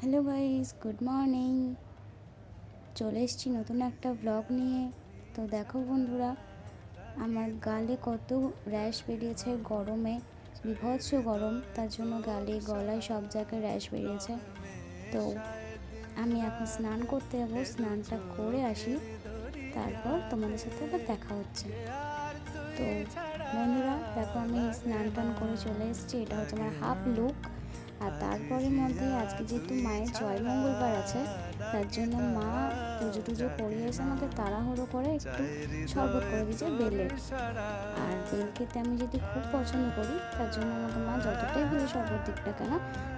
Hello guys, good morning. চলে এসেছি নতুন একটা ব্লগ নিয়ে। তো দেখো বন্ধুরা, আমার গালে কত র্যাশ বেরিয়েছে গরমে, বিভৎস গরম। তার জন্য গালে, গলায় সব জায়গায় র্যাশ বেরিয়েছে। তো আমি এখন স্নান করতে যাব, স্নানটা করে আসি। তারপর তোমাদের সাথে আবার দেখা হচ্ছে। তো বন্ধুরা, দেখো আমি স্নান টান করে চলে এসেছি। এটা হচ্ছে আমার হাফ লুক আর তারপরের মধ্যে আজকে যেহেতু মায়ের জয় মঙ্গলবার আছে, তার জন্য মা পুজো টুজো করিয়ে এসে আমাকে তাড়াহুড়ো করে একটু শরবত করে দিয়েছে বেলের আর বেল খেতে আমি যদি খুব পছন্দ করি, তার জন্য আমাকে মা যতটাই বেলে শরবত দিক না কেন,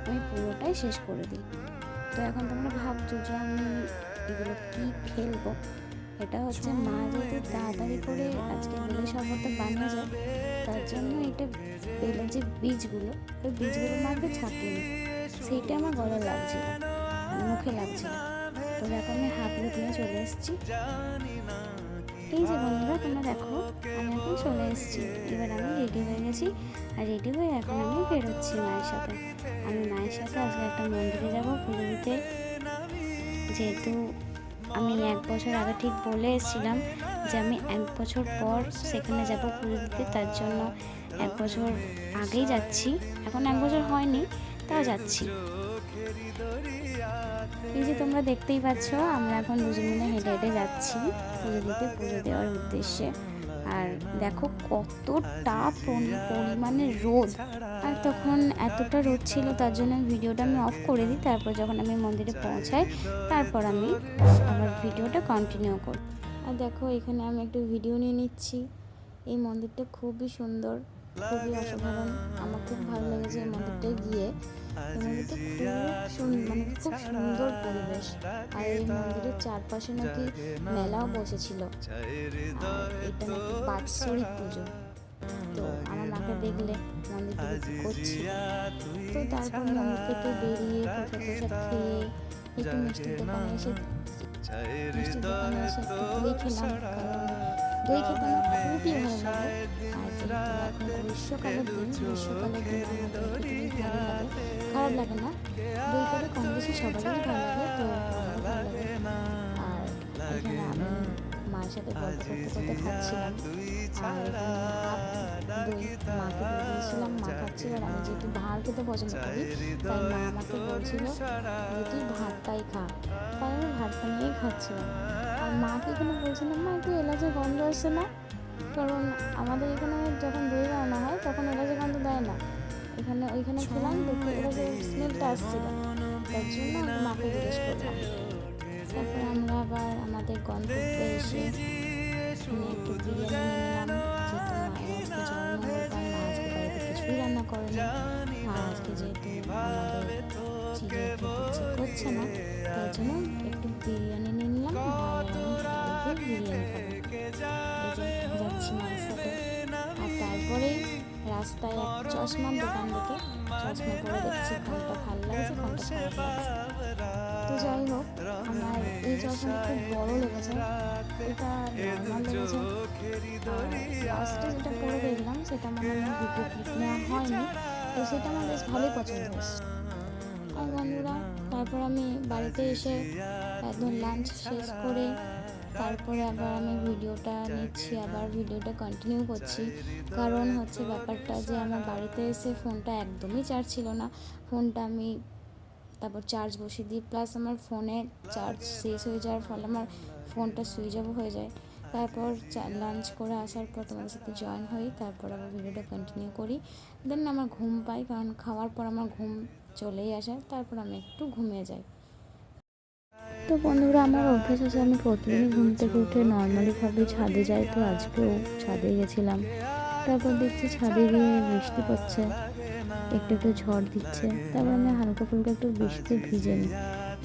আমি পুরোটাই শেষ করে দিই। তো এখন তোমরা ভাবছ যে আমি এগুলো কী ফেলব? এটা হচ্ছে মা যেহেতু তাড়াতাড়ি করে আজকে বেলে শরবতটা বানিয়েছে তার জন্য এটা বেলে যে বীজগুলো, ওই বীজগুলো মাকে ছাকিনি সেইটা আমার গলা লাগছিল মানে মুখে লাগছিল। তো দেখো আমি হাত লুক নিয়ে চলে এসেছি। এই যে বন্ধুরা, তোমরা দেখো, আমি এখন চলে এসেছি। এবার আমি রেডি হয়ে গেছি, আর রেডি হয়ে এখন আমি বেরোচ্ছি মায়ের সাথে। আমি মায়ের সাথে আজকে একটা মন্দিরে যাব, পুজো দিতে। যেহেতু আমি এক বছর আগে ঠিক বলে এসেছিলাম যে আমি এক বছর পর সেখানে যাব পুজো দিতে, তার জন্য এক বছর আগেই যাচ্ছি। এখন এক বছর হয়নি, তাও যাচ্ছি। এই যে তোমরা দেখতেই পাচ্ছ, আমরা এখন দুজন মিলে হেঁটে হেঁটে যাচ্ছি পুজো দিতে, পুজো দেওয়ার উদ্দেশ্যে। আর দেখো কতটা পরি- পরিমাণে রোদ। আর তখন এতটা রোদ ছিল, তার জন্য ভিডিওটা আমি অফ করে দিই, তারপর যখন আমি মন্দিরে পৌঁছাই, তারপর আমি আমার ভিডিওটা কন্টিনিউ করি। আর দেখো, এখানে আমি একটু ভিডিও নিয়ে নিচ্ছি। এই মন্দিরটা খুবই সুন্দর, খুবই অসাধারণ। আমার খুব ভালো লেগেছে এই মন্দিরটায় গিয়ে। মন্দিরটা খুব মানে খুব সুন্দর পরিবেশ। আর এই মন্দিরের চারপাশে নাকি মেলাও বসেছিল। এটা নাকি বাৎসরিক পুজো। তো আমার মাকে দেখলে মন্দির করছি। তো তারপর মন্দির থেকে বেরিয়ে খেয়ে একটু মিষ্টির দোকানে এসে মিষ্টির দোকানে এসে একটু দই খেলাম দই খেতে আমার খুবই ভালো লাগে। আর যেহেতু এখন গ্রীষ্মকালের দিন গ্রীষ্মকালের দিন আমাদের খুবই ভালো লাগে। খারাপ লাগে না? দই খেতে কম বেশি সবারই ভালো লাগে তো আমারও ভালো লাগে। আর এখানে আমি মায়ের সাথে গল্প করতে করতে খাচ্ছিলাম। আর দই মাকে দিয়েছিলাম মা খাচ্ছিল আর আমি যেহেতু ভাত খেতে পছন্দ করি তাই মা আমাকে বলছিল যে তুই খাচ্ছিলাম আর মাকে এখানে বলছিলাম, মা, একটু এলাচের গন্ধ আসছে না? কারণ আমাদের এখানে যখন দই রান্না হয়, তখন এলাচের গন্ধ দেয় না। এখানে, ওইখানে খেলাম দেখতে এলাচের স্মেলটা আসছিল। তার জন্য মাকে জিজ্ঞেস করলাম। তারপর আমরা আবার আমাদের গন্তব্যে এসে একটু বিরিয়ানি নিলাম। যেহেতু মায়ের আজকে জন্মদিন মা আজকে বাড়িতে কিছুই রান্না করেনি। মা আজকে যেহেতু করছে না, তাই জন্য একটু বিরিয়ানি নিয়ে নিলাম। আর তারপরেই রাস্তায় এক চশমার দোকান থেকে চশমা পরে দেখছি কোনটা ভালো লাগছে খারাপ লাগছে। তো যাই হোক আমার এই চশমাটা খুব বড় লেগেছে। এটা নর্মাল লেগেছে। লাস্টে যেটা পরে দেখলাম সেটা আমার ভিডিও ক্লিপ নেওয়া হয়নি। তো সেটা আমার বেশ ভালোই পছন্দ হয়েছে। আর বন্ধুরা তারপর আমি বাড়িতে এসে একদম লাঞ্চ শেষ করে তারপরে আবার আমি ভিডিওটা নিচ্ছি, আবার ভিডিওটা কন্টিনিউ করছি। কারণ হচ্ছে ব্যাপারটা যে আমার বাড়িতে এসে ফোনটা একদমই চার্জ ছিল না। ফোনটা আমি তারপর চার্জ বসিয়ে দিই প্লাস আমার ফোনে চার্জ শেষ হয়ে যাওয়ার ফলে আমার ফোনটা সুইচ অফ হয়ে যায়। তারপর লাঞ্চ করে আসার পর তোমাদের সাথে জয়েন হই, তারপর আবার ভিডিওটা কন্টিনিউ করি। দেন আমার ঘুম পাই, কারণ খাওয়ার পর আমার ঘুম চলেই আসে, তারপর আমি একটু ঘুমিয়ে যাই। তো বন্ধুরা, আমার অভ্যেস আছে, আমি প্রতিদিনই ঘুম থেকে উঠে নর্মালিভাবে ছাদে যাই, তো আজকেও ছাদে গেছিলাম। তারপর দেখছি ছাদে গিয়ে বৃষ্টি পড়ছে, একটু একটু ঝড় দিচ্ছে তারপর আমি হালকা ফুলকা একটু বৃষ্টিতে ভিজে নিই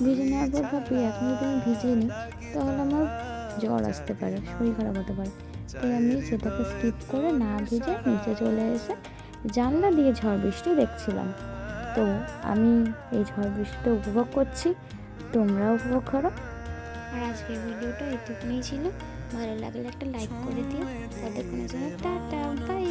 ভিজে নেওয়ার পর ভাবি, এখন যদি আমি ভিজিয়ে নিই তাহলে আমার জ্বর আসতে পারে, শরীর খারাপ হতে পারে। তাই আমি সেটাকে স্কিপ করে না ভিজে নিচে চলে এসে জানলা দিয়ে ঝড় বৃষ্টি দেখছিলাম। তো আমি এই ঝড় বৃষ্টিটা উপভোগ করছি তোমরা উপভোগ করো। আর আজকের ভিডিওটা এটুকুনি ছিল। ভালো লাগলে একটা লাইক করে দিও। তাদের কোনো জন্য টাটা বাই